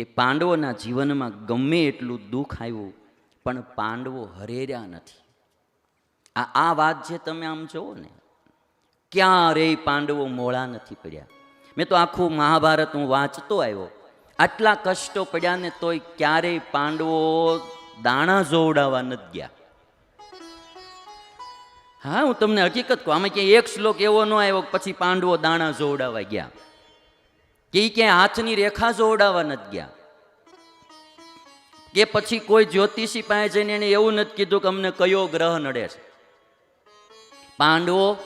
કે પાંડવોના જીવનમાં ગમે એટલું દુઃખ આવ્યું, પણ પાંડવો હરેર્યા નથી. આ આ વાત જે તમે આમ જુઓ ને, ક્યારેય પાંડવો મોળા નથી પડ્યા. મેં તો આખું મહાભારત હું વાંચતો આવ્યો. આટલા કષ્ટો પડ્યા ને તોય ક્યારેય પાંડવો દાણા જોવડાવવા નથી ગયા. હા, હું તમને હકીકત કહું, આમાં ક્યાંય એક શ્લોક એવો ન આવ્યો પછી પાંડવો દાણા જોવડાવવા ગયા. કે ક્યાંય હાથની રેખા જોવડાવવા નથી ગયા. કે પછી કોઈ જ્યોતિષી પાસે જઈને એને એવું નથી કીધું કે અમને કયો ગ્રહ નડે છે. પાંડવો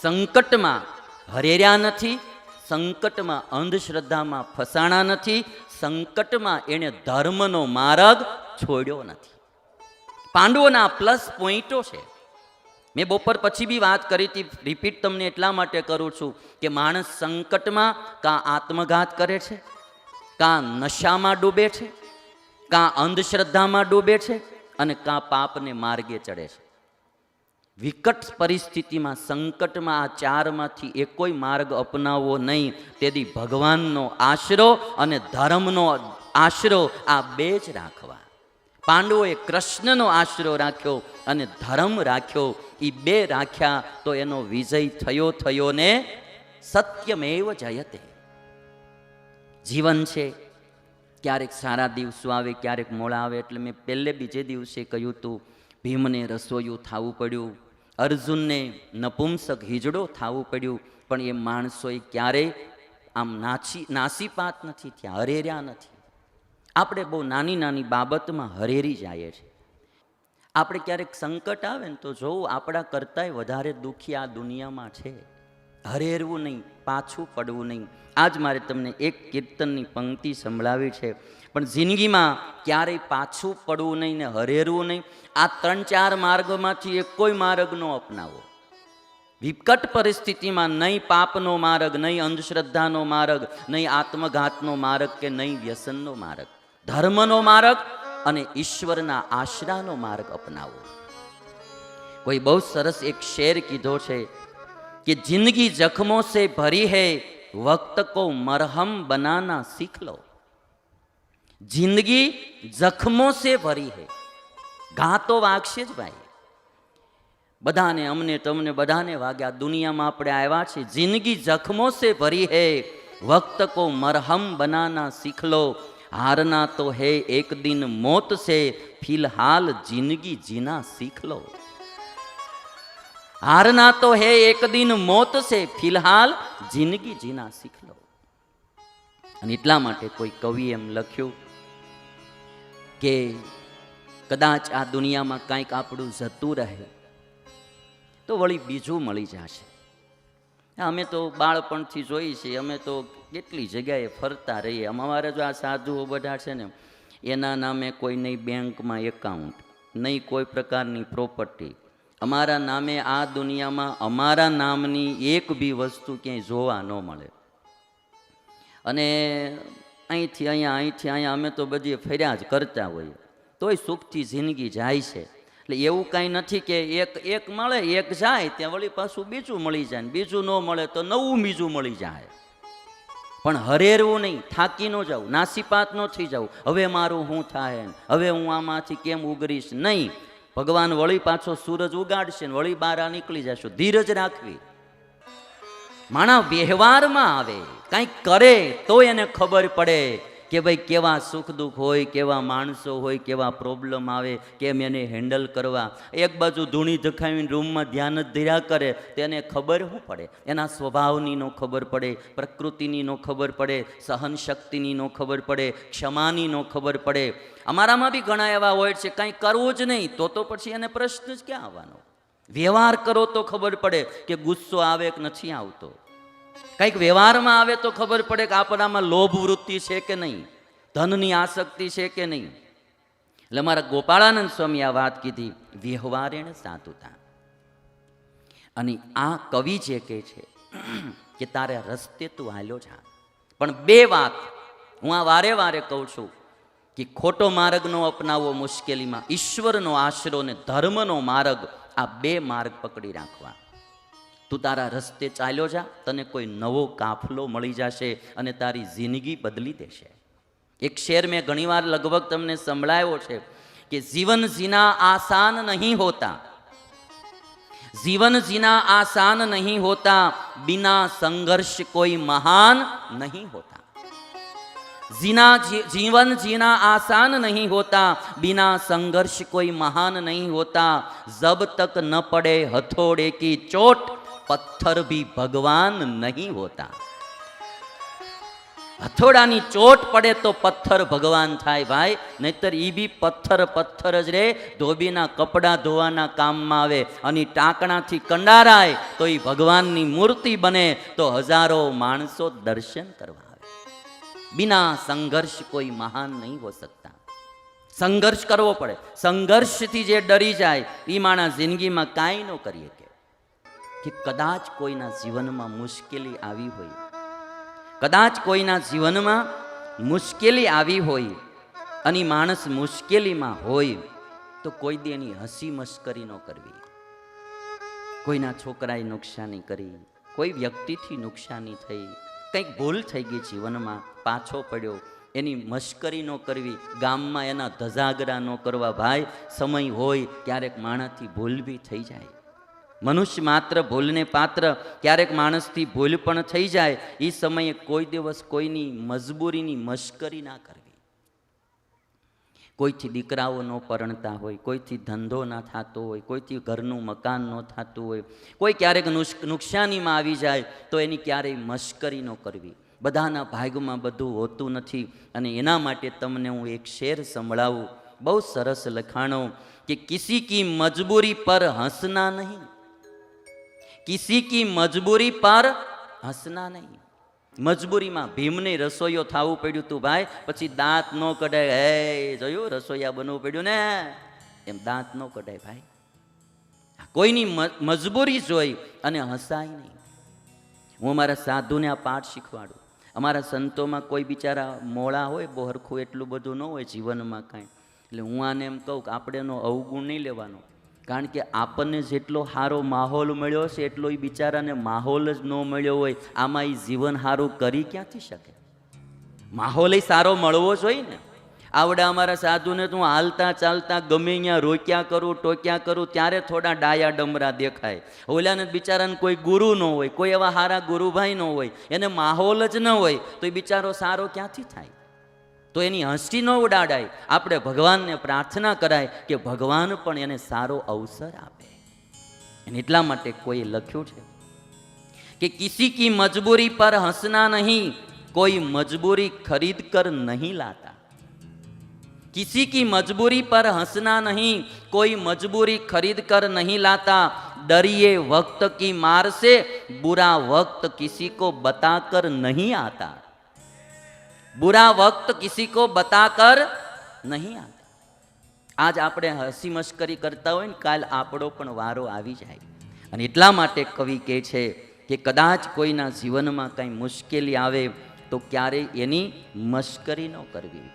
સંકટમાં હરેર્યા નથી, સંકટમાં અંધશ્રદ્ધામાં ફસાણા નથી, સંકટમાં એણે ધર્મનો માર્ગ છોડ્યો નથી. પાંડવોના પ્લસ પોઈન્ટો છે. મેં બપોર પછી બી વાત કરી હતી રિપીટ તમને એટલા માટે કરું છું કે માણસ સંકટમાં કાં આત્મઘાત કરે છે, કાં નશામાં ડૂબે છે, કાં અંધશ્રદ્ધામાં ડૂબે છે અને કાં પાપને માર્ગે ચડે છે. વિકટ પરિસ્થિતિમાં, સંકટમાં આ ચારમાંથી એકોય માર્ગ અપનાવવો નહીં, તેથી ભગવાનનો આશરો અને ધર્મનો આશરો આ બે જ રાખવા. પાંડવોએ કૃષ્ણનો આશરો રાખ્યો અને ધર્મ રાખ્યો. એ બે રાખ્યા તો એનો વિજય થયો થયો ને સત્યમેવ જયતે. જીવન છે. ક્યારેક સારા દિવસો આવે, ક્યારેક મોડા આવે. એટલે મેં પહેલે બીજે દિવસે કહ્યું હતું, ભીમને રસોયું થવું પડ્યું. અર્જુનને નપુંસક હિજડો થવું પડ્યું. પણ એ માણસોએ ક્યારેય આમ નાચી, નાસીપાત નથી થયા, હરેર્યા નથી. આપણે બહુ નાની નાની બાબતમાં હરેરી જઈએ છીએ. આપણે ક્યારેક સંકટ આવે ને તો જોવું આપણા કરતાંય વધારે દુઃખી આ દુનિયામાં છે. હરેરવું નહીં, પાછું પડવું નહીં. આજ મારે તમને એક કીર્તનની પંક્તિ સંભળાવી છે. પણ જિંદગીમાં ક્યારેય પાછું પડવું નહીં ને હરેરવું નહીં. આ ત્રણ ચાર માર્ગમાંથી એક કોઈ માર્ગ નો અપનાવો. વિકટ પરિસ્થિતિમાં નહીં પાપનો માર્ગ, નહીં અંધશ્રદ્ધાનો માર્ગ, નહીં આત્મઘાતનો માર્ગ કે નહીં વ્યસનનો માર્ગ. ધર્મનો માર્ગ અને ઈશ્વરના આશરાનો માર્ગ અપનાવો. કોઈ બહુ સરસ એક શેર કીધો છે કે, જિંદગી જખમો સે ભરી હૈ વક્ત કો મરહમ બનાના શીખ લો. જિંદગી જખમો સે ભરી હૈ. ઘા તો વાગશે જ ભાઈ. બધાને, અમને, તમને બધાને વાગ્યા, દુનિયામાં આપણે આવ્યા છીએ. જિંદગી જખમો સે ભરી હે વક્ત કો મરહમ બનાના શીખ લો. હારના તો હે એક દિન મોત છે ફિલહાલ જિંદગી જીના શીખ લો. હારના તો હે એક દિન મોત છે ફિલહાલ જિંદગી જીના શીખ લો. અને એટલા માટે કોઈ કવિ એમ લખ્યું કે કદાચ આ દુનિયામાં કાંઈક આપણું જતું રહે, તો વળી બીજું મળી જશે. અમે તો બાળપણથી જોઈએ છીએ, અમે તો કેટલી જગ્યાએ ફરતા રહીએ. અમારે જો આ સાધુઓ બધા છે ને, એના નામે કોઈ નહીં બેંકમાં એકાઉન્ટ, નહીં કોઈ પ્રકારની પ્રોપર્ટી. અમારા નામે આ દુનિયામાં અમારા નામની એક બી વસ્તુ ક્યાંય જોવા ન મળે. અને અહીંથી અહીંયા અહીંથી અહીંયા અમે તો બધી ફર્યા જ કરતા હોઈએ. તોય સુખથી જિંદગી જાય છે. એટલે એવું કાંઈ નથી કે એક એક મળે, એક જાય, ત્યાં વળી પાછું બીજું મળી જાય બીજું ન મળે તો નવું બીજું મળી જાય. પણ હરેરવું નહીં, થાકી ન જાઉં, નાસીપાત ન થઈ જાઉં. હવે મારું હું થાય હવે હું આમાંથી કેમ ઉગરીશ? નહીં. ભગવાન વળી પાછો સૂરજ ઉગાડશે ને વળી બારા નીકળી જશો. ધીરજ રાખવી. માણા વ્યવહારમાં આવે કંઈક કરે તો એને ખબર પડે. કે ભાઈ કેવા સુખ દુઃખ હોય, કેવા માણસો હોય, કેવા પ્રોબ્લેમ આવે, કેમ એને હેન્ડલ કરવા? એક બાજુ ધૂણી ધખાવીને રૂમમાં ધ્યાન જ ધીરા કરે, તેને ખબર શું પડે? એના સ્વભાવની નો ખબર પડે, પ્રકૃતિની નો ખબર પડે સહન શક્તિની નો ખબર પડે, ક્ષમાની નો ખબર પડે. અમારામાં બી ઘણા એવા હોય છે, કંઈ કરવું જ નહીં, તો તો પછી એને પ્રશ્ન જ ક્યાં આવવાનો? વ્યવહાર કરો તો ખબર પડે કે ગુસ્સો આવે કે નથી આવતો. કંઈક વ્યવહારમાં આવે તો ખબર પડે કે આપણામાં લોભ વૃત્તિ છે કે નહીં? ધનની આસક્તિ છે કે નહીં? એટલે મારા ગોપાળાનંદ સ્વામી આ વાત કીધી, વ્યવહારેણ સાધુતા. અને આ કવિ જે કહે છે કે, તારે રસ્તે તું હાલ્યો જા. પણ બે વાત હું આ વારે વારે કહું છું કે, ખોટો માર્ગનો અપનાવવો મુશ્કેલીમાં, ઈશ્વરનો આશરો ને ધર્મનો માર્ગ આ બે માર્ગ પકડી રાખવા. તું તારા રસ્તે ચાલ્યો જા, તને કોઈ નવો કાફલો મળી જશે અને તારી જિંદગી બદલી દેશે. એક શેર મેં ઘણીવાર લગભગ તમને સંભળાયો છે કે જીવન જીના આસાન નહીં હોતા. જીવન જીના આસાન નહીં હોતા, બિના સંઘર્ષ કોઈ મહાન નહીં હોતા. જીના જીવન જીના આસાન નહીં હોતા, બિના સંઘર્ષ કોઈ મહાન નહીં હોતા. જબ તક ન પડે હથોડે કી ચોટ પથ્થર ભી ભગવાન નહીં હોતા. હથોડાની ચોટ પડે તો પથ્થર ભગવાન થાય ભાઈ, નહીતર એ બી પથ્થર પથ્થર જ રે, ધોબીના કપડાં ધોવાના કામમાં આવે અને ટાંકણાથી કંડારાય, તો એ ભગવાનની મૂર્તિ બને, તો હજારો માણસો દર્શન કરવા આવે. બિના સંઘર્ષ કોઈ મહાન નહીં હો શકતા. સંઘર્ષ કરવો પડે. સંઘર્ષથી જે ડરી જાય એ માણસ જિંદગીમાં કાંઈ ન કરીએ કે કદાચ કોઈના જીવનમાં મુશ્કેલી આવી હોય. કદાચ કોઈના જીવનમાં મુશ્કેલી આવી હોય અને માણસ મુશ્કેલીમાં હોય તો કોઈ દી એની હસી મશ્કરી ન કરવી. કોઈના છોકરાએ નુકસાની કરી, કોઈ વ્યક્તિથી નુકસાની થઈ, કંઈક ભૂલ થઈ ગઈ જીવનમાં, પાછો પડ્યો, એની મશ્કરી ન કરવી, ગામમાં એના ધજાગરા ન કરવા ભાઈ, સમય હોય, ક્યારેક માણસથી ભૂલ બી થઈ જાય. મનુષ્ય માત્ર ભૂલને પાત્ર, ક્યારેક માણસથી ભૂલ પણ થઈ જાય. એ સમયે કોઈ દિવસ કોઈની મજબૂરીની મશ્કરી ના કરવી. કોઈથી દીકરાઓ ન પરણતા હોય, કોઈથી ધંધો ના થતો હોય, કોઈથી ઘરનું મકાન ન થતું હોય, કોઈ ક્યારેક નુકસાનીમાં આવી જાય, તો એની ક્યારેય મશ્કરી ન કરવી. બધાના ભાગમાં બધું હોતું નથી અને એના માટે તમને હું એક શેર સંભળાવું. બહુ સરસ લખાણો કે કિસી કી મજબૂરી પર હસના નહીં. કિસી કી મજબૂરી પર હસના નહીં મજબૂરીમાં ભીમને રસોઈયો થવું પડ્યું તું ભાઈ, પછી દાંત ન કઢાય. હે, જોયું? રસોઈયા બનવું પડ્યું ને? એમ દાંત ન કઢાય ભાઈ. કોઈની મજબૂરી જોઈ અને હસાય નહીં. હું અમારા સાધુને આ પાઠ શીખવાડું. અમારા સંતોમાં કોઈ બિચારા મોળા હોય બહુ હરખું એટલું બધું ન હોય જીવનમાં કાંઈ. એટલે હું આને એમ કહું કે આપણે એનો અવગુણ નહીં લેવાનો. કારણ કે આપણને જેટલો સારો માહોલ મળ્યો છે, એટલો એ બિચારાને માહોલ જ ન મળ્યો હોય. આમાં એ જીવન સારું કરી ક્યાંથી શકે? માહોલ સારો મળવો જોઈએ ને આવડા અમારા સાધુને તું હાલતા ચાલતા ગમે ત્યાં રોક્યા કરું, ટોક્યા કરું, ત્યારે થોડા ડાયા ડમરા દેખાય. ઓલાને બિચારાને કોઈ ગુરુ ન હોય, કોઈ એવા સારા ગુરુભાઈ ન હોય, એને માહોલ જ ન હોય, તો એ બિચારો સારો ક્યાંથી થાય? તો એની હંસી ન ઉડાડાય. આપણે ભગવાનને પ્રાર્થના કરાય કે ભગવાન પણ એને સારો અવસર આપે. અને એટલા માટે કોઈ લખ્યું છે કે કિસી કી મજબૂરી પર હસના નહીં, કોઈ મજબૂરી ખરીદ કર નહીં લાતા. કિસી કી મજબૂરી પર હસના નહીં, કોઈ મજબૂરી ખરીદ કર નહીં લાતા. ડરીએ વક્ત કી મારશે, બુરા વક્ત કિસી કો બતાકર નહીં આતા. બુરા વક્ત કિસી કો બતાકર નહીં આવે આજ આપણે હસી મશ્કરી કરતા હોય ને, કાલ આપણો પણ વારો આવી જાય. અને એટલા માટે કવિ કહે છે કે કદાચ કોઈના જીવનમાં કંઈ મુશ્કેલી આવે તો ક્યારેય એની મશ્કરી ન કરવી.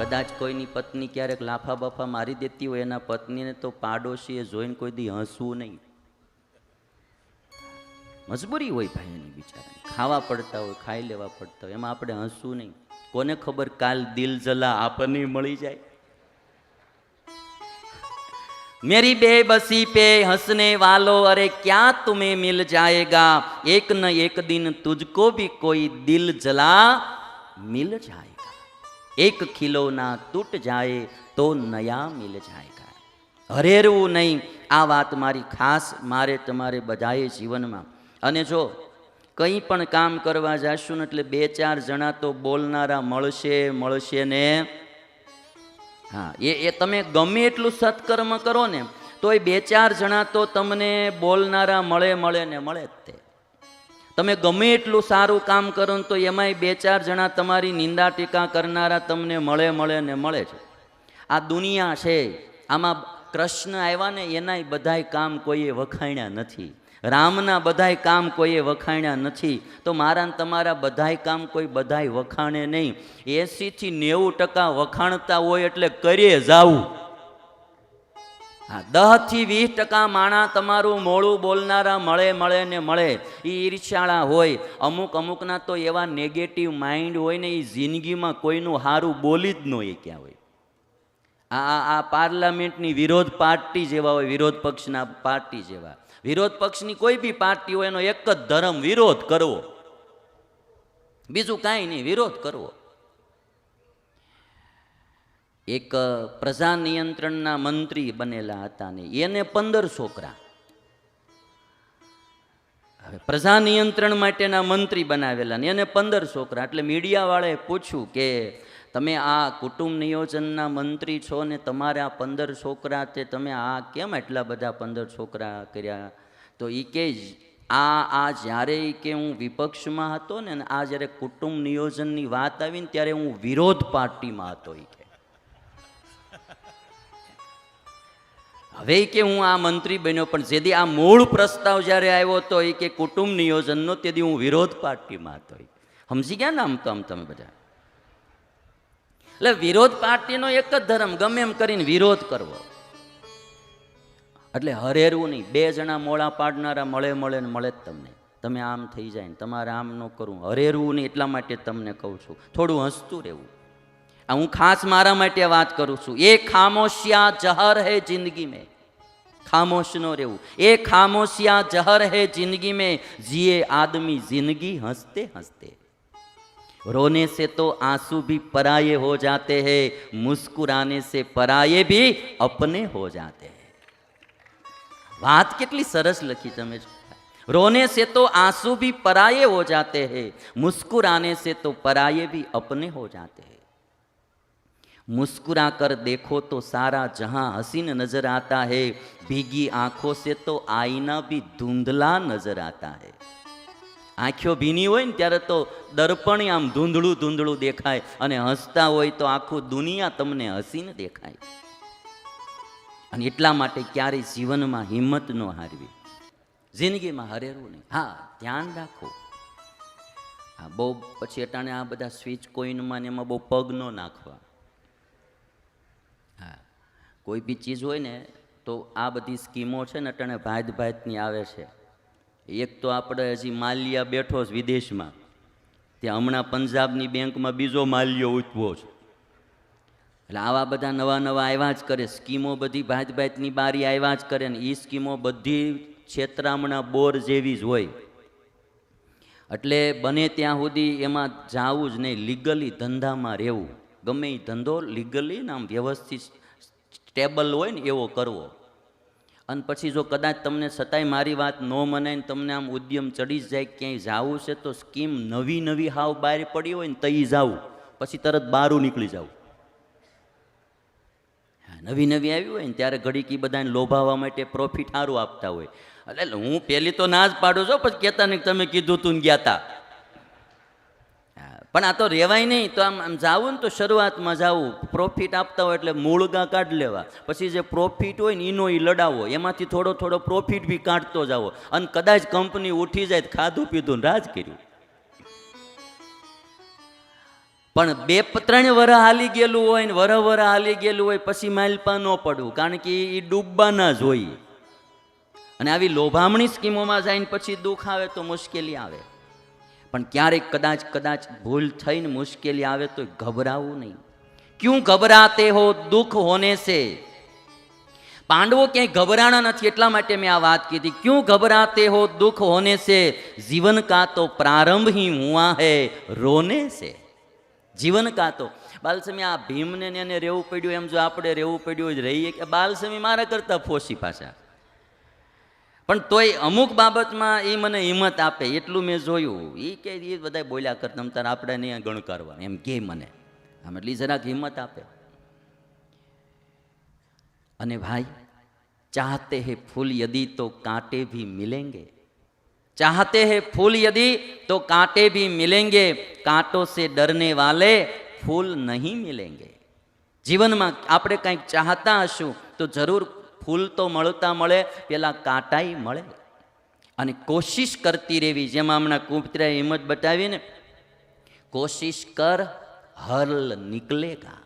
કદાચ કોઈની પત્ની ક્યારેક લાફા બાફા મારી દેતી હોય, એના પત્નીને તો પાડોશીએ જોઈને કોઈ દી હસવું નહીં. મજબૂરી હોય ભાઈ એની બિચારા ખાવા પડતા હોય, ખાઈ લેવા પડતા હોય, એમાં આપણે હસવું નહીં. કોને ખબર કાલ દિલ જલા આપણને મળી જાય मेरी बेबसी पे हंसने वालों अरे क्या तुम्हें मिल जाएगा एक न एक दिन तुझको भी कोई दिल जला मिल जाएगा एक खिलौना टूट जाए तो नया मिल जाएगा હરેરવું નહીં આ વાત મારી ખાસ મારે તમારે બધાએ જીવનમાં અને જો કંઈ પણ કામ કરવા જાશું ને એટલે બે ચાર જણા તો બોલનારા મળશે મળશે ને. હા, એ એ તમે ગમે એટલું સત્કર્મ કરો ને, તોય બે ચાર જણા તો તમને બોલનારા મળે મળે ને મળે જ તે. તમે ગમે એટલું સારું કામ કરો ને તો એમાંય બે ચાર જણા તમારી નિંદા ટીકા કરનારા તમને મળે મળે ને મળે છે. આ દુનિયા છે, આમાં કૃષ્ણ આવ્યા ને એનાય બધાય કામ કોઈએ વખાણ્યા નથી. રામના બધાય કામ કોઈએ વખાણ્યા નથી. તો મારા તમારા બધાય કામ કોઈ બધાય વખાણે નહીં. એંસીથી નેવું ટકા વખાણતા હોય એટલે કરીએ જાવું. હા, દહથી વીસ ટકા માણા તમારું મોડું બોલનારા મળે મળે ને મળે. એ ઈર્ષાળા હોય. અમુક અમુકના તો એવા નેગેટિવ માઇન્ડ હોય ને એ જિંદગીમાં કોઈનું સારું બોલી જ ન હોય ક્યાં હોય. આ- આ પાર્લામેન્ટની વિરોધ પાર્ટી જેવા હોય, વિરોધ પક્ષના પાર્ટી જેવા. વિરોધ પક્ષની કોઈ બી પાર્ટી હોય એનો એક જ ધર્મ વિરોધ કરવો. બીજું કાંઈ નહીં, વિરોધ કરવો. એક પ્રજા નિયંત્રણના મંત્રી બનેલા હતા ને, એને પંદર છોકરા. હવે પ્રજા નિયંત્રણ માટેના મંત્રી બનાવેલા ને, એને પંદર છોકરા. એટલે મીડિયાવાળાએ પૂછ્યું કે તમે આ કુટુંબ નિયોજનના મંત્રી છો ને તમારે પંદર છોકરા તે તમે આ કેમ એટલા બધા પંદર છોકરા કર્યા? તો એ કે આ આ જ્યારે કે હું વિપક્ષમાં હતો ને આ જ્યારે કુટુંબ નિયોજનની વાત આવી ને ત્યારે હું વિરોધ પાર્ટીમાં હતો એ કે. હવે કે હું આ મંત્રી બન્યો, પણ જેથી આ મૂળ પ્રસ્તાવ જ્યારે આવ્યો હતો એ કે કુટુંબ નિયોજનનો, તેથી હું વિરોધ પાર્ટીમાં હતો સમજી ગયા ને આમ તો, આમ તમે બધા? એટલે વિરોધ પાર્ટીનો એક જ ધર્મ, ગમે એમ કરીને વિરોધ કરવો. એટલે હરેરવું નહીં, બે જણા મોળા પાડનારા મળે મળે ને મળે જ તમને. તમે આમ થઈ જાય ને, તમારે આમ ન કરવું. હરેરવું નહીં એટલા માટે તમને કહું છું. થોડું હસતું રહેવું. આ હું ખાસ મારા માટે વાત કરું છું. એ ખામોશિયા જહર હે જિંદગી મેં. ખામોશ ન રહેવું. એ ખામોશિયા જહર હે જિંદગી મેં. જીએ આદમી જિંદગી હસતે હસતે. रोने से तो आँसू भी पराये हो जाते हैं, मुस्कुराने से पराये भी अपने हो जाते हैं। बात कितनी सरस લખી तमें रोने से तो आँसू भी पराये हो जाते हैं, मुस्कुराने से तो पराये भी अपने हो जाते हैं। मुस्कुरा कर देखो तो सारा जहाँ हसीन नज़र आता है, भीगी आँखों से तो आईना भी धुंधला नज़र आता है। આંખો ભીની હોય ને ત્યારે તો દર્પણ આમ ધૂંધળું ધૂંધળું દેખાય અને હસતા હોય તો આખું દુનિયા તમને હસીને દેખાય. અને એટલા માટે ક્યારેય જીવનમાં હિંમત ન હારવી. જિંદગીમાં હરેરવું નહીં. હા, ધ્યાન રાખો. હા, બહુ પછી અટાણે આ બધા સ્વિચ કોઈનમાં ને એમાં બહુ પગ ન નાખવા. હા, કોઈ બી ચીજ હોય ને તો આ બધી સ્કીમો છે ને અટાણે ભાત ભાતની આવે છે. એક તો આપણે હજી માલિયા બેઠો છે વિદેશમાં. ત્યાં હમણાં પંજાબની બેંકમાં બીજો માલિયો ઉઠવો છે. એટલે આવા બધા નવા નવા આવ્યા જ કરે, સ્કીમો બધી ભાત ભાતની બારી આવ્યા જ કરે ને એ સ્કીમો બધી છેતરામણા બોર જેવી જ હોય. એટલે બને ત્યાં સુધી એમાં જાવું જ નહીં લીગલી ધંધામાં રહેવું. ગમે એ ધંધો લીગલી આમ વ્યવસ્થિત સ્ટેબલ હોય ને એવો કરવો. અને પછી જો કદાચ તમને છતાંય મારી વાત ન મનાય તમને આમ ઉદ્યમ ચડી જાય ક્યાંય જાવું છે તો સ્કીમ નવી નવી હાવ બહાર પડી હોય ને તઈ જાવું. પછી તરત બહારું નીકળી જાવું. નવી નવી આવી હોય ને ત્યારે ઘડીક બધાને લોભાવવા માટે પ્રોફિટ સારું આપતા હોય. એટલે હું પહેલી તો ના જ પાડું છું પછી કહેતા નહીં તમે કીધું તું ગયા તા. હા, પણ આ તો રહેવાય નહીં. તો આમ આમ જાવું ને તો શરૂઆતમાં જાવું. પ્રોફિટ આપતા હોય એટલે મૂળગા કાઢ લેવા. પછી જે પ્રોફિટ હોય ને એનો એ લડાવો. એમાંથી થોડો થોડો પ્રોફિટ બી કાઢતો જાવો. અને કદાચ કંપની ઉઠી જાય ખાધું પીધું ને રાજ કર્યું. પણ બે ત્રણ વર હાલી ગયેલું હોય ને વર વર હાલી ગયેલું હોય પછી માલપા ન પડવું. કારણ કે એ ડૂબવાના જ હોય અને આવી લોભામણી સ્કીમોમાં જઈને પછી દુઃખ આવે તો મુશ્કેલી આવે. પણ ક્યારેક કદાચ કદાચ ભૂલ થઈને મુશ્કેલી આવે તો ગભરાવું નહીં. ક્યું ગભરાતે હો, દુઃખ હોને સે? પાંડવો ક્યાંય ગભરાણા નથી, એટલા માટે મેં આ વાત કીધી. ક્યું ગભરાતે હો, દુઃખ હોને સે? જીવન કા તો પ્રારંભ હી હુઆ હે, રોને સે? જીવન કા તો. બાલસમી, આ ભીમને એને રહેવું પડ્યું, એમ જો આપણે રહેવું પડ્યું જ રહીએ કે? બાલસમી, મારા કરતાં ફોસી પાછા. પણ તોય અમુક બાબતમાં એ મને હિંમત આપે, એટલું મેં જોયું. એ કે એ બધા બોલ્યા કરતા તારે આપણે નહીં ગણકારવા એમ કે મને. આમ એટલી જરાક હિંમત આપે. અને ભાઈ, ચાહતે હે ફૂલ યદી તો કાંટે ભી મિલેંગે. ચાહતે હે ફૂલ યદી તો કાંટે ભી મિલેંગે. કાંટો સે ડરને વાલે ફૂલ નહીં મિલેંગે. જીવનમાં આપણે કંઈક ચાહતા હશું તો જરૂર ફૂલ તો મળતા મળે પેલા કાંટાઈ મળે અને કોશિશ કરતી રહેવી જેમાં હમણાં કુંપત્રાએ હિંમત બતાવી ને કોશિશ કર હલ નિકલેગા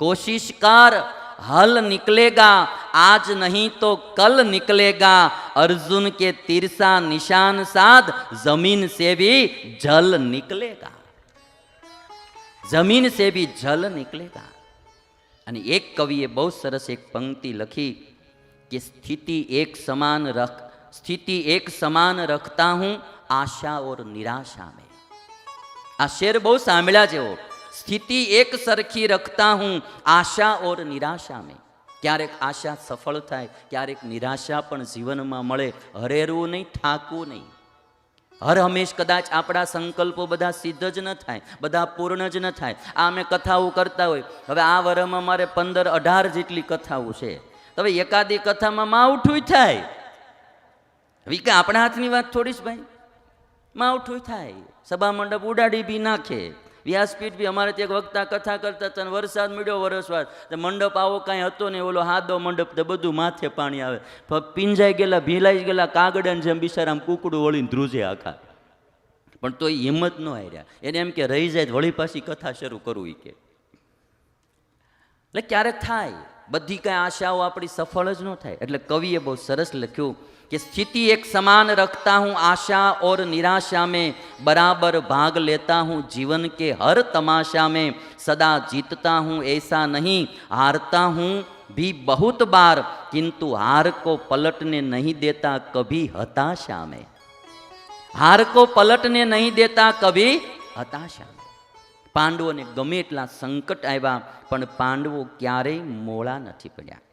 कोशिश कर हल निकलेगा आज नहीं तो कल निकलेगा अर्जुन के तिरसा निशान साथ जमीन से भी जल निकलेगा જમીન સે ભી જલ નિકલેગા અને એક કવિએ બહુ સરસ એક પંક્તિ લખી કે સ્થિતિ એક સમાન રખ, સ્થિતિ એક સમાન રખતા હું આશા ઓર નિરાશા મેં. આ શેર બહુ સાંભળ્યા જેવો, સ્થિતિ એક સરખી રખતા હું આશા ઓર નિરાશા મેં. ક્યારેક આશા સફળ થાય, ક્યારેક નિરાશા પણ જીવનમાં મળે હરેરવું નહીં થાકવું નહીં. હર હંમેશ કદાચ આપણા સંકલ્પો બધા સિદ્ધ જ ન થાય, બધા પૂર્ણ જ ન થાય. આ અમે કથાઓ કરતા હોય. હવે આ વરમાં મારે પંદર અઢાર જેટલી કથાઓ છે. હવે એકાદી કથામાં માવઠું થાય. હવે કે આપણા હાથની વાત થોડી જ ભાઈ. માવઠું થાય. સભા મંડપ ઉડાડી બી નાખે. વ્યાસપીઠ બી અમારે ત્યાં વક્તા કથા કરતા હતા વરસાદ મળ્યો વરસવાદ તો મંડપ આવો કાંઈ હતો નહીં, ઓલો હાદો મંડપ, તો બધું માથે પાણી આવે. પિંજાઈ ગયેલા, ભીલાઈ ગયેલા કાગડાને જેમ બિચારામ કુકડું વળીને ધ્રુજે આખા. પણ તો હિંમત ન હાર્યા. એને એમ કે, રહી જાય વળી પાછી કથા શરૂ કરવું કે. એટલે ક્યારેક થાય. બધી કાંઈ આશાઓ આપણી સફળ જ ન થાય. એટલે કવિએ બહુ સરસ લખ્યું કે, સ્થિતિ એક સમાન રખતા હું આશા ઓર નિરાશા મેં. બરાબર ભાગ લેતા હું જીવન કે હર તમાશા મેં. સદા જીતતા હું એસા નહીં. હારતા હું ભી બહુત બાર. કિંતુ હાર કો પલટને નહીં દેતા કભી હતાશા મેં. હાર કો પલટને નહીં દેતા કભી હતાશા પાંડવોને ગમે એટલા સંકટ આવ્યા પણ પાંડવો ક્યારેય મોળા નથી પડ્યા.